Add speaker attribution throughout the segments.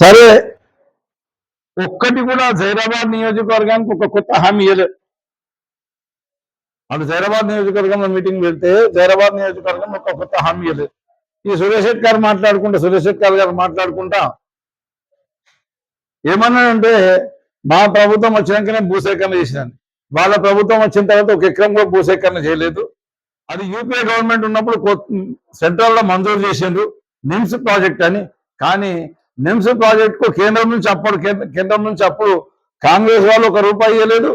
Speaker 1: సరే. ఒక్కటి కూడా జైరాబాద్ నియోజకవర్గానికి ఒక కొత్త హామీ ఇవ్వలేదు అటు జైరాబాద్ నియోజకవర్గంలో మీటింగ్ వెళ్తే జైరాబాద్ నియోజకవర్గం ఒక కొత్త హామీ ఇవ్వలేదు ఈ సురేష్ రెడ్డి గారు మాట్లాడుకుంటా సురేష్ రెడ్డి గారు గారు మాట్లాడుకుంటా. ఏమన్నాడంటే మా ప్రభుత్వం వచ్చినాకనే భూసేకరణ చేసినాను. వాళ్ళ ప్రభుత్వం వచ్చిన తర్వాత ఒక ఎకరం కూడా భూసేకరణ చేయలేదు. అది యూపీఏ గవర్నమెంట్ ఉన్నప్పుడు సెంట్రల్లో మంజూరు చేసిండ్రు. నిమ్స్ ప్రాజెక్ట్ అని. కానీ నిమ్స్ ప్రాజెక్ట్కు కేంద్రం నుంచి అప్పుడు కేంద్రం నుంచి అప్పుడు కాంగ్రెస్ వాళ్ళు ఒక రూపాయి ఇవ్వలేదు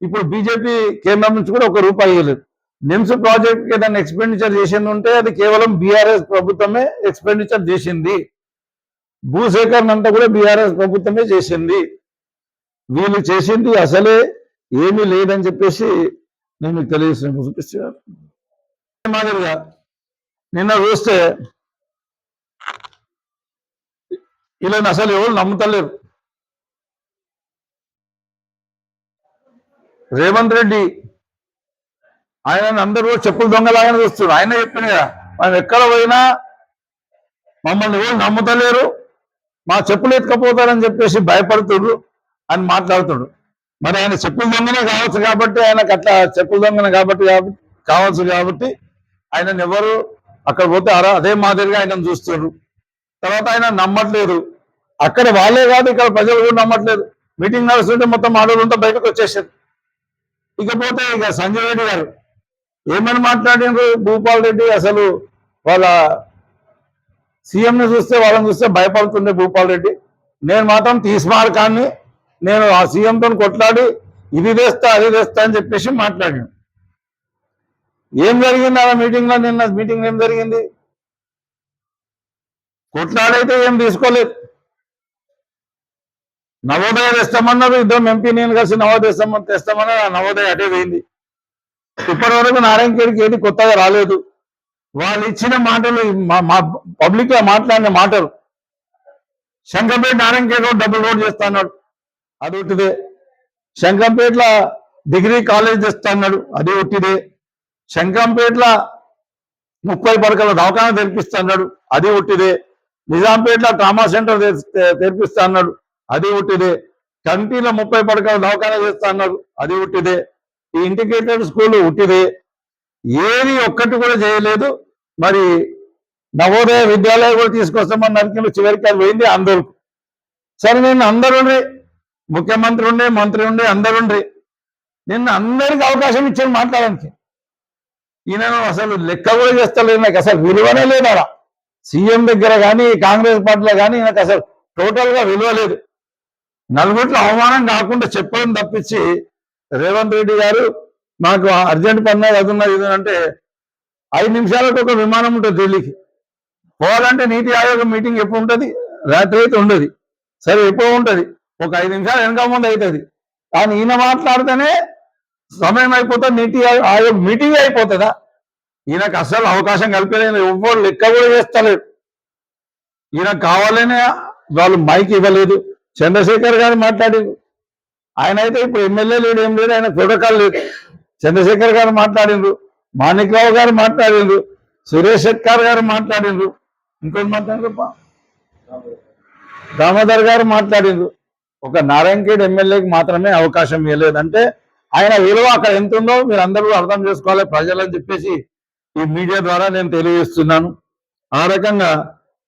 Speaker 1: ఇప్పుడు బీజేపీ కేంద్రం నుంచి కూడా ఒక రూపాయి ఇవ్వలేదు నిమ్స్ ప్రాజెక్ట్కి ఏదైనా ఎక్స్పెండిచర్ చేసింది ఉంటే అది కేవలం బీఆర్ఎస్ ప్రభుత్వమే ఎక్స్పెండిచర్ చేసింది. భూసేకరణ అంతా కూడా బీఆర్ఎస్ ప్రభుత్వమే చేసింది. వీళ్ళు చేసింది అసలే ఏమీ లేదని చెప్పేసి నేను తెలియజేసిన చూపిస్తున్నాను మాదిరిగా నిన్న చూస్తే ఇలా అసలు ఎవరు నమ్ముతలేరు. రేవంత్ రెడ్డి ఆయన అందరూ చెప్పులు దొంగలాగానే చూస్తున్నారు. ఆయన చెప్పిన మనం ఎక్కడ పోయినా మమ్మల్ని ఎవరు నమ్ముతలేరు మా చెప్పులు ఎత్తుకపోతారని చెప్పేసి భయపడుతుడు అని మాట్లాడుతుడు మరి ఆయన చెప్పులు దొంగనే కావచ్చు కాబట్టి ఆయనకు అట్లా చెప్పులు దొంగనే కాబట్టి కాబట్టి కావచ్చు కాబట్టి ఆయనను ఎవరు అక్కడ పోతే అరా అదే మాదిరిగా ఆయన చూస్తున్నారు తర్వాత ఆయన నమ్మట్లేదు. అక్కడ వాళ్ళే కాదు ఇక్కడ ప్రజలు కూడా నమ్మట్లేదు. మీటింగ్ నడుస్తుంటే మొత్తం ఆడవాళ్ళంతా బయటకు వచ్చేసారు. ఇకపోతే ఇక సంజయ్ రెడ్డి గారు ఏమని మాట్లాడినారు భూపాల్ రెడ్డి అసలు వాళ్ళ సీఎంని చూస్తే వాళ్ళని చూస్తే భయపడుతుండే భూపాల్ రెడ్డి. నేను మాత్రం తీసుమార్కాన్ని నేను ఆ సీఎంతో కొట్లాడి ఇది తెస్తా అది తెస్తా అని చెప్పేసి మాట్లాడాను. ఏం జరిగింది ఆ మీటింగ్లో? నిన్న మీటింగ్ ఏం జరిగింది? కొట్లాడైతే ఏం తీసుకోలేదు. నవోదయ తెస్తామన్నారు ఇద్దరం ఎంపీ నేను కలిసి నవోదయ తెస్తామన్నారు ఆ నవోదయ అటే పోయింది. ఇప్పటి వరకు నారాయణఖేడ్కి ఏది కొత్తగా రాలేదు. వాళ్ళు ఇచ్చిన మాటలు మా- పబ్లిక్లో మాట్లాడిన మాటలు. Shankarpet Narayankhed road double road చేస్తా అది ఒకటిదే శంకంపేట్ల డిగ్రీ కాలేజ్ తెస్తా అన్నాడు. అది ఒకటిదే శంకంపేట్ల ముప్పై పడకల దవాఖాన తెరిపిస్తా అది ఒకటిదే నిజాంపేటలో ట్రామా సెంటర్ తెరిపిస్తా అన్నాడు. అది ఒకటిదే కంటిలో ముప్పై పడకలు దవాఖాన చేస్తా అన్నాడు. అది ఒకటిదే ఈ ఇంటిగ్రేటెడ్ స్కూల్ ఉట్టిదే. ఏది ఒక్కటి కూడా చేయలేదు. మరి నవోదయ విద్యాలయం కూడా తీసుకొస్తామని నరికిలు చివరికి అది పోయింది అందరూ. సరే నేను అందరుండ్రి. ముఖ్యమంత్రి ఉండే మంత్రి ఉండే అందరుండ్రి. నిన్న అందరికి అవకాశం ఇచ్చాను మాట్లాడడానికి. ఈయన అసలు లెక్క కూడా చేస్తలేదు నాకు అసలు విలువనే లేదు సీఎం దగ్గర కానీ కాంగ్రెస్ పార్టీలో కానీ నాకు అసలు టోటల్గా విలువ లేదు. నలుగురిలో అవమానం కాకుండా చెప్పడం తప్పించి రేవంత్ రెడ్డి గారు మాకు అర్జెంట్ పన్నా అది ఇది అంటే ఐదు నిమిషాలకు ఒక విమానం ఉంటుంది ఢిల్లీకి. పోవాలంటే నీతి ఆయోగ మీటింగ్ ఎప్పుడు ఉంటుంది? రాత్రి అయితే ఉండదు. సరే ఎప్పుడు ఉంటుంది? ఒక ఐదు నిమిషాలు వెనక ముందు అవుతుంది కానీ ఈయన మాట్లాడితేనే సమయం అయిపోతుంది నీతి ఆయో- ఆయోగ్ మీటింగ్ అయిపోతుందా? ఈయనకు అసలు అవకాశం కల్పలేదు ఎవ్వరు లెక్క కూడా చేస్తలేరు. ఈయన కావాలనే వాళ్ళు మైక్ ఇవ్వలేదు. చంద్రశేఖర్ గారు మాట్లాడారు ఆయన అయితే ఇప్పుడు ఎమ్మెల్యే లేడు ఏం లేదు ఆయన ప్రోటోకాల్ లేదు. చంద్రశేఖర్ గారు మాట్లాడిండ్రు మాణిక్రావు గారు మాట్లాడిండ్రు సురేష్ శెట్కర్ గారు మాట్లాడిండ్రు ఇంకోటి మాట్లాడారు దామోదర్ గారు మాట్లాడిండ్రు ఒక నారాయణఖేడ్ ఎమ్మెల్యేకి మాత్రమే అవకాశం ఇవ్వలేదు అంటే ఆయన విలువ అక్కడ ఎంత ఉందో మీరు అందరూ అర్థం చేసుకోవాలి ప్రజలని చెప్పేసి ఈ మీడియా ద్వారా నేను తెలియజేస్తున్నాను. ఆ రకంగా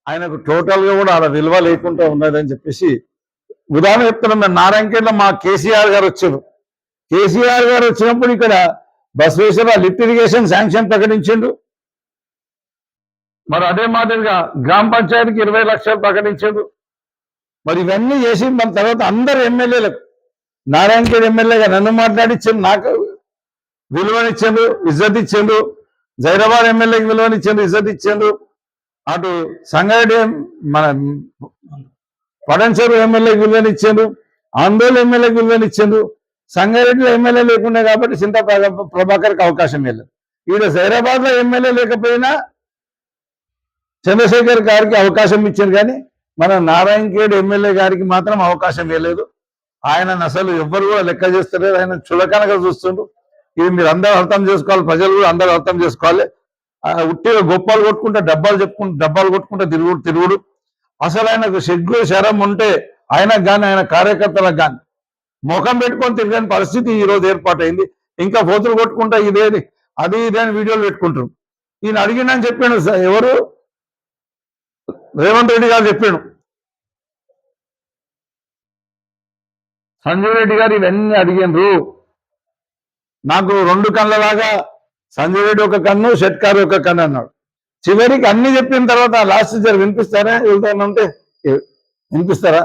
Speaker 1: ఆయనకు టోటల్గా కూడా అలా విలువ లేకుండా ఉన్నదని చెప్పేసి ఉదాహరణ చెప్తున్నాం మేము మా కేసీఆర్ గారు వచ్చారు. కేసీఆర్ గారు వచ్చినప్పుడు ఇక్కడ బసవేశ్వర లిఫ్ట్ ఇరిగేషన్ శాంక్షన్ ప్రకటించిండు మరి అదే మాదిరిగా గ్రామ పంచాయతీకి ఇరవై లక్షలు ప్రకటించాడు మరి ఇవన్నీ చేసి మన తర్వాత అందరు ఎమ్మెల్యేలకు నారాయణఖేడ్ ఎమ్మెల్యేగా నన్ను మాట్లాడించాడు నాకు విలువనిచ్చాడు ఇజ్జత్ ఇచ్చాడు జైరాబాద్ ఎమ్మెల్యేకి విలువనిచ్చాడు ఇజ్జత్ ఇచ్చాడు అటు సంగారెడ్డి మన పడంచేరు ఎమ్మెల్యేకి విలువనిచ్చాడు ఆందోళన ఎమ్మెల్యేకి విలువనిచ్చాడు సంగారెడ్డిలో ఎమ్మెల్యే లేకుండా కాబట్టి చింత ప్రభాకర్కి అవకాశం లేదు. ఈడ జైరాబాద్లో ఎమ్మెల్యే లేకపోయినా చంద్రశేఖర్ గారికి అవకాశం ఇచ్చారు కానీ మన నారాయణఖేడ్ ఎమ్మెల్యే గారికి మాత్రం అవకాశం ఇవ్వలేదు. ఆయన అసలు ఎవ్వరు కూడా లెక్క చేస్తలేరు ఆయన చులకనగా చూస్తుండ్రు. ఇది మీరు అందరూ అర్థం చేసుకోవాలి ప్రజలు కూడా అందరూ అర్థం చేసుకోవాలి. ఆ గొప్పలు కొట్టుకుంటే డబ్బాలు చెప్పుకుంటూ డబ్బాలు కొట్టుకుంటే తిరుగుడు తిరుగుడు. అసలు ఆయనకు సిగ్గు శరం ఉంటే ఆయనకు కానీ ఆయన కార్యకర్తలకు కానీ ముఖం పెట్టుకొని తిరగని పరిస్థితి ఈ రోజు ఏర్పాటైంది. ఇంకా పోతులు కొట్టుకుంటా ఇదేది అది ఇదే అని వీడియోలు పెట్టుకుంటారు. ఈయన అడిగినని చెప్పాడు స- ఎవరు? రేవంత్ రెడ్డి గారు చెప్పాడు. సంజయ్ రెడ్డి గారు ఇవన్నీ అడిగినరు నాకు రెండు కళ్ళలాగా సంజయ్ రెడ్డి ఒక కన్ను షెట్కార్ ఒక కన్ను అన్నాడు. చివరికి అన్ని చెప్పిన తర్వాత లాస్ట్ జర వినిపిస్తారా? వెళ్తానంటే వినిపిస్తారా?